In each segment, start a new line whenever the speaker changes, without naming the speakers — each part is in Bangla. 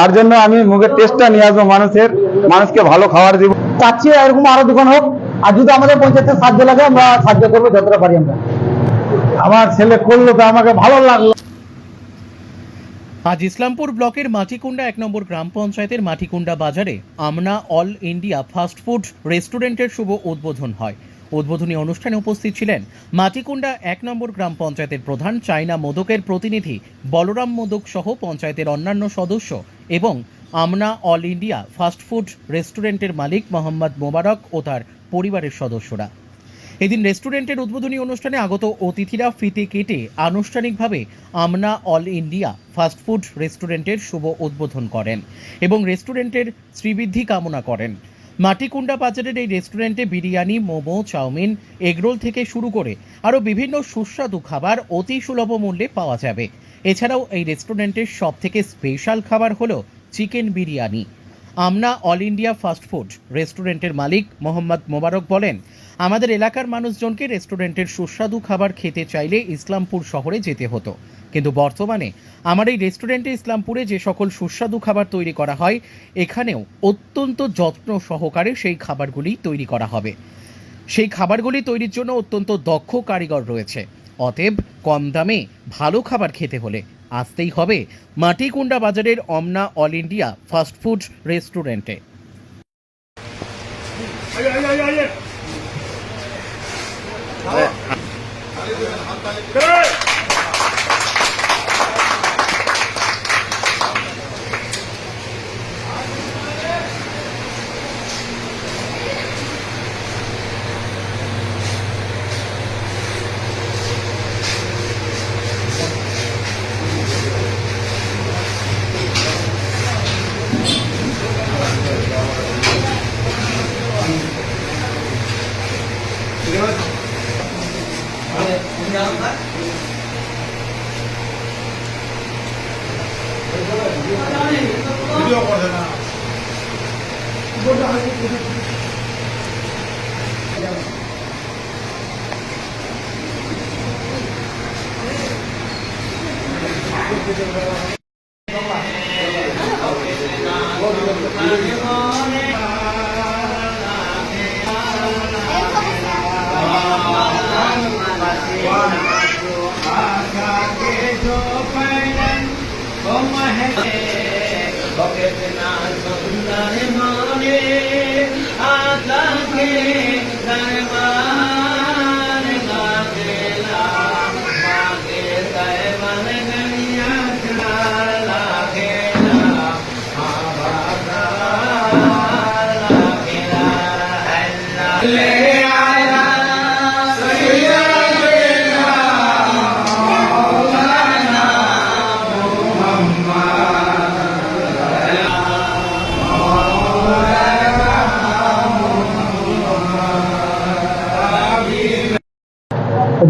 তার জন্য আমি মুখের টেস্টটা নিয়ে আসব মানুষের মানুষকে ভালো খাবার দিব।
চাচ্ছি এরকম আরও দোকান হোক আর যদি আমাদের পঞ্চায়েতের সাহায্য লাগে আমরা সাহায্য করব যতটা পারি আমরা।
আমার ছেলে করল তো আমাকে ভালো লাগল।
আজ ইসলামপুর ব্লকের মাটিকুন্ডা এক নম্বর গ্রাম পঞ্চায়েতের মাটিকুন্ডা বাজারে আমনা অল ইন্ডিয়া ফাস্টফুড রেস্টুরেন্টের শুভ উদ্বোধন হয়। উদ্বোধনী অনুষ্ঠানে উপস্থিত ছিলেন মাটিকুন্ডা এক নম্বর গ্রাম পঞ্চায়েতের প্রধান, চাইনা মোদকের প্রতিনিধি বলরাম মোদক সহ পঞ্চায়েতের অন্যান্য সদস্য এবং আমনা অল ইন্ডিয়া ফাস্টফুড রেস্টুরেন্টের মালিক মোহাম্মদ মোবারক ও তার পরিবারের সদস্যরা। এদিন রেস্টুরেন্টের উদ্বোধনী অনুষ্ঠানে আগত অতিথিরা ফিতে কেটে আনুষ্ঠানিকভাবে আমনা অল ইন্ডিয়া ফাস্টফুড রেস্টুরেন্টের শুভ উদ্বোধন করেন এবং রেস্টুরেন্টের শ্রীবৃদ্ধি কামনা করেন। মাটিকুন্ডা বাজারের এই রেস্টুরেন্টে বিরিয়ানি, মোমো, চাউমিন, এগরোল থেকে শুরু করে আরও বিভিন্ন সুস্বাদু খাবার অতি সুলভ মূল্যে পাওয়া যাবে। এছাড়াও এই রেস্টুরেন্টের সব থেকে স্পেশাল খাবার হলো chicken biryani. Amna all India fast food রেস্টুরেন্টের মালিক মোহাম্মদ মোবারক বলেন, আমাদের এলাকার মানুষজনকে রেস্টুরেন্টের সুস্বাদু খাবার খেতে চাইলে ইসলামপুর শহরে যেতে হতো। কিন্তু বর্তমানে আমার এই রেস্টুরেন্টে ইসলামপুরে যে সকল সুস্বাদু খাবার তৈরি করা হয়, এখানেও অত্যন্ত যত্ন সহকারে সেই খাবারগুলি তৈরি করা হবে। সেই খাবারগুলি তৈরির জন্য অত্যন্ত দক্ষ কারিগর রয়েছে। অতএব কম দামে ভালো খাবার খেতে হলে আসতেই হবে মাটিকুন্ডা বাজারের অমনা অল ইন্ডিয়া ফাস্টফুড রেস্টুরেন্টে।
তো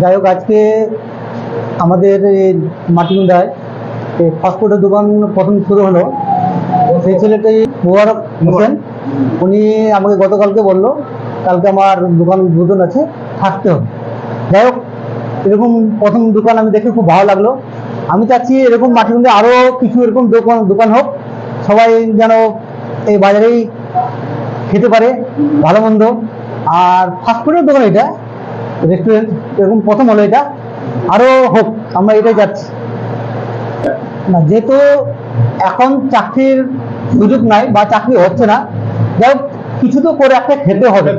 যাই হোক আজকে আমাদের এই ফাস্টফুডের দোকান প্রথম শুরু হলো। সেই ছেলেটাই মোবারক হোসেন। উনি আমাকে গতকালকে বলল, কালকে আমার দোকান উদ্বোধন আছে, থাকতে হবে। যাই হোক এরকম প্রথম দোকান আমি দেখে খুব ভালো লাগল। আমি চাচ্ছি এরকম মাটিগুন্ডে আরও কিছু এরকম দোকান দোকান হোক। সবাই যেন এই বাজারেই খেতে পারে, ভালো মন্দ। আর ফাস্টফুডের দোকান এটা রেস্টুরেন্ট এরকম প্রথম হলো এটা। আরও হোক আমরা এটাই যাচ্ছি। না যেহেতু এখন চাকরির সুযোগ নাই বা চাকরি হচ্ছে না যাই কিছু তো করে একটা খেতে হবে।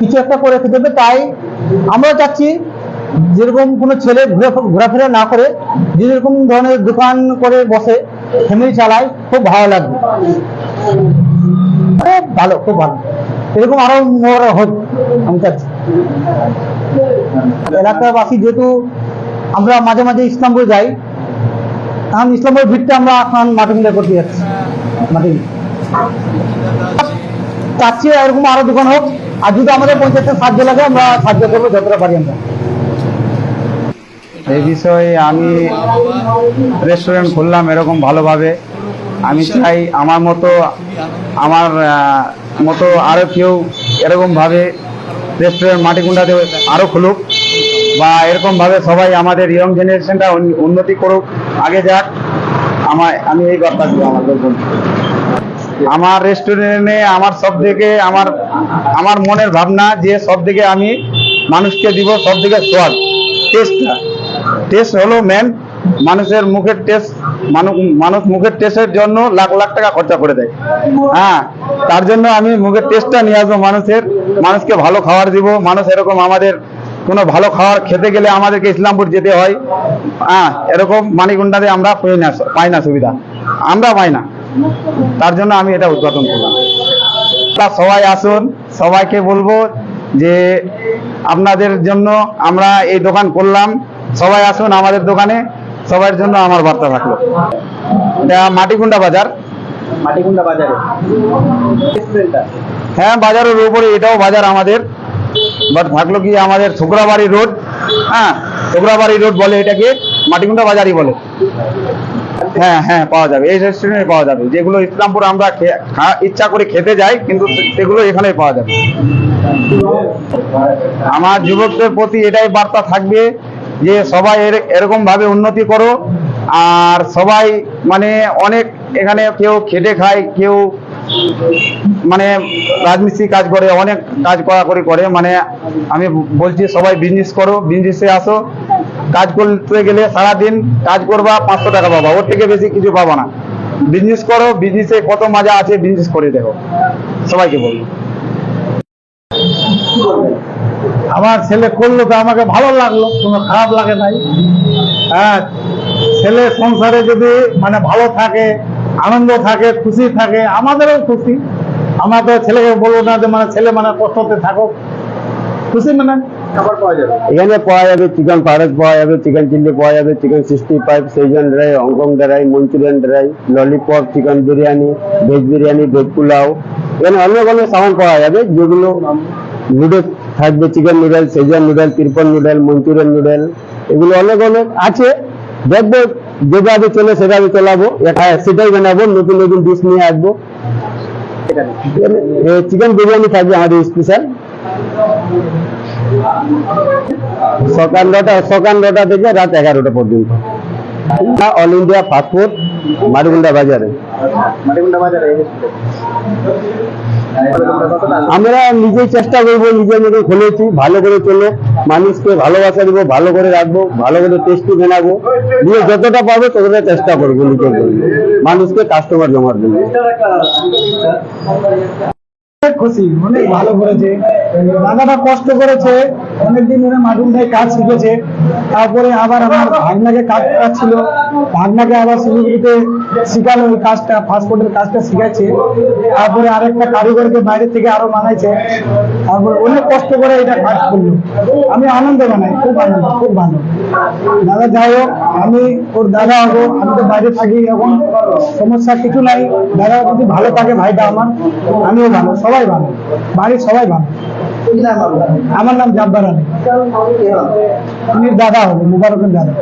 কিছু একটা করে খেতে হবে তাই আমরা চাচ্ছি যেরকম কোনো ছেলে ঘুরে ঘোরাফেরা না করে যে যেরকম ধরনের দোকান করে বসে ফ্যামিলি চালায় খুব ভালো লাগবে। খুব ভালো খুব ভালো। এরকম আরও মোর হোক আমি চাচ্ছি। এলাকাবাসী যেহেতু আমরা মাঝে মাঝে ইসলামপুর যাই, এখন ইসলামপুর ভিড়টা আমরা এখন মাটি মিলে করতে যাচ্ছি মাটি চাচ্ছি এরকম আরও দোকান হোক, আর যদি আমাদের পঞ্চায়েতের সাহায্য লাগে, আমরা সাহায্য করব যতটা পারি আমরা।
এই বিষয়ে আমি রেস্টুরেন্ট খুললাম এরকম ভালোভাবে। আমি চাই আমার মতো আমার মতো আরও কেউ এরকমভাবে রেস্টুরেন্ট মাটিকুন্ডাতে আরও খুলুক বা এরকমভাবে সবাই আমাদের ইয়ং জেনারেশনটা উন্নতি করুক, আগে যাক। আমার আমি এই কথা দিব আমাদের আমার রেস্টুরেন্টে আমার সব থেকে আমার আমার মনের ভাবনা যে সব থেকে আমি মানুষকে দিব সব থেকে স্বাদ টেস্টটা টেস্ট হলো মেন মানুষের মুখের টেস্ট মানুষ মুখের টেস্টের জন্য লাখ লাখ টাকা খরচা করে দেয়। হ্যাঁ তার জন্য আমি মুখের টেস্টটা নিয়ে আসব মানুষের। মানুষকে ভালো খাবার দিব মানুষ এরকম আমাদের কোনো ভালো খাবার খেতে গেলে আমাদেরকে ইসলামপুর যেতে হয়। হ্যাঁ এরকম মানিকুন্ডাতে আমরা পাই না পাই না সুবিধা। আমরা পাই না। তার জন্য আমি এটা উদ্বোধন করলাম। তা সবাই আসুন সবাইকে বলব যে আপনাদের জন্য আমরা এই দোকান করলাম। সবাই আসুন আমাদের দোকানে সবার জন্য আমার বার্তা থাকল। এটা মাটিকুন্ডা বাজার।
মাটিকুন্ডা বাজারে।
হ্যাঁ বাজারের উপরে এটাও বাজার আমাদের। বাট থাকল কি আমাদের শুক্রাবাড়ি রোড হ্যাঁ শুক্রাবাড়ি রোড বলে এটাকে, মাটিকুন্ডা বাজারই বলে। হ্যাঁ হ্যাঁ পাওয়া যাবে, এই রেস্টুরেন্টে পাওয়া যাবে। যেগুলো ইসলামপুর আমরা ইচ্ছা করে খেতে যাই, কিন্তু সেগুলো এখানে পাওয়া যাবে। আমার যুবকদের প্রতি এটাই বার্তা থাকবে যে সবাই এর- এরকম ভাবে উন্নতি করো। আর সবাই মানে অনেক এখানে কেউ খেটে খায়, কেউ মানে রাজমিস্ত্রি কাজ করে, অনেক কাজ করা করে করে মানে আমি বলছি সবাই বিজনেস করো বিজনেসে আসো। কাজ করতে গেলে সারাদিন কাজ করবা, পাঁচশো টাকা পাবা, ওর থেকে বেশি কিছু পাবা না। বিজনেস করো বিজনেসে কত মজা আছে বিজনেস করে দেখো। সবাইকে বলব
আমার ছেলে করল তো, আমাকে ভালো লাগল, কোনো খারাপ লাগে নাই। হ্যাঁ ছেলে সংসারে যদি মানে ভালো থাকে আনন্দ থাকে খুশি থাকে আমাদেরও খুশি। আমরা তো ছেলেকে বলব না যে মানে ছেলে মানে কষ্টতে থাকুক। খুশি মানে? খাবার পাওয়া যাবে।
এখানে পাওয়া যাবে চিকেন পারস পাওয়া যাবে চিকেন চিল্লি পাওয়া যাবে chicken sixty five Szechuan dry Hong Kong dry manchurian dry lollipop chicken biryani veg biryani veg pulao. এখানে অনেক অনেক সামান পাওয়া যাবে যেগুলো নুডলস থাকবে chicken noodle Szechuan noodle triple noodle manchurian noodle এগুলো অনেক অনেক আছে। দেখব যেভাবে চলে সেভাবে চলাবো। হ্যাঁ সেটাই বানাবো, নতুন নতুন ডিশ নিয়ে আসব। চিকেন বিরিয়ানি থাকবে আমাদের স্পেশাল সকাল নটা সকাল নটা থেকে রাত এগারোটা পর্যন্ত। অল ইন্ডিয়া পাসপোর্ট মারিগুন্ডা বাজারে।
মাটিকুন্ডা বাজারে।
আমরা নিজেই চেষ্টা করব, নিজের মতো খুলেছি, ভালো করে চলো মানুষকে ভালোবাসা দেবো, ভালো করে রাখব, ভালো করে টেস্টি বানাবো। নিয়ে যতটা পাবো ততটা চেষ্টা করব নিজের জন্য। মানুষকে কাস্টমার জমার জন্য।
খুশি অনেক ভালো করেছে। দাদাটা কষ্ট করেছে, অনেকদিন ধরে মাটুনটাই কাজ শিখেছে। তারপরে আবার আমার ভাগনাকে কাজ ছিল ভাগনাকে আবার শিলিগুড়িতে শিখালো ওই কাজটা ফাস্টফুডের কাজটা শিখাচ্ছে। তারপরে আরেকটা কারিগরকে বাইরে থেকে আরও বানাইছে। তারপরে অনেক কষ্ট করে এটা কাজ করল। আমি আনন্দ বানাই খুব আনন্দ, খুব ভালো। দাদা, যাই হোক, আমি ওর দাদা হব, আমি তো বাইরে থাকি এখন, সমস্যা কিছু নাই। দাদা যদি ভালো থাকে ভাইটা আমার, আমিও ভালো। সবাই ভালো। বাড়ির সবাই ভালো। আমার নাম জাব্বার আলী। দাদা হবে মুবারকের দাদা।